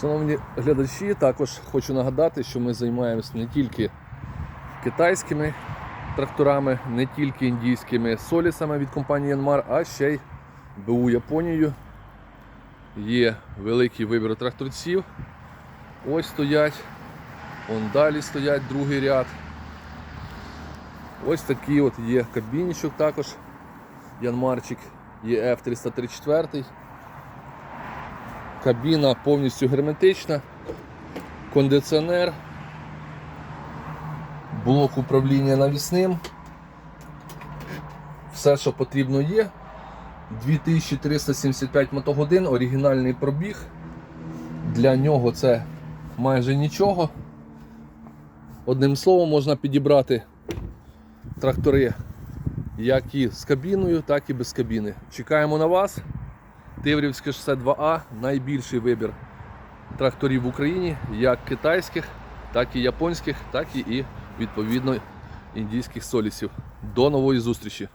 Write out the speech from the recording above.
Шановні глядачі, також хочу нагадати, що ми займаємося не тільки китайськими тракторами, не тільки індійськими солісами від компанії Янмар, а ще й БУ Японією. Є великий вибір тракторців. Ось стоять, вон далі стоять другий ряд. Ось такий от є кабінчик також. Янмарчик є F334. Кабіна повністю герметична, кондиціонер, блок управління навісним. Все, що потрібно є. 2375 мотогодин, оригінальний пробіг. Для нього це майже нічого. Одним словом, можна підібрати трактори як і з кабіною, так і без кабіни. Чекаємо на вас. Тиврівське шосе 2А найбільший вибір тракторів в Україні, як китайських, так і японських, так і відповідно індійських солісів. До нової зустрічі!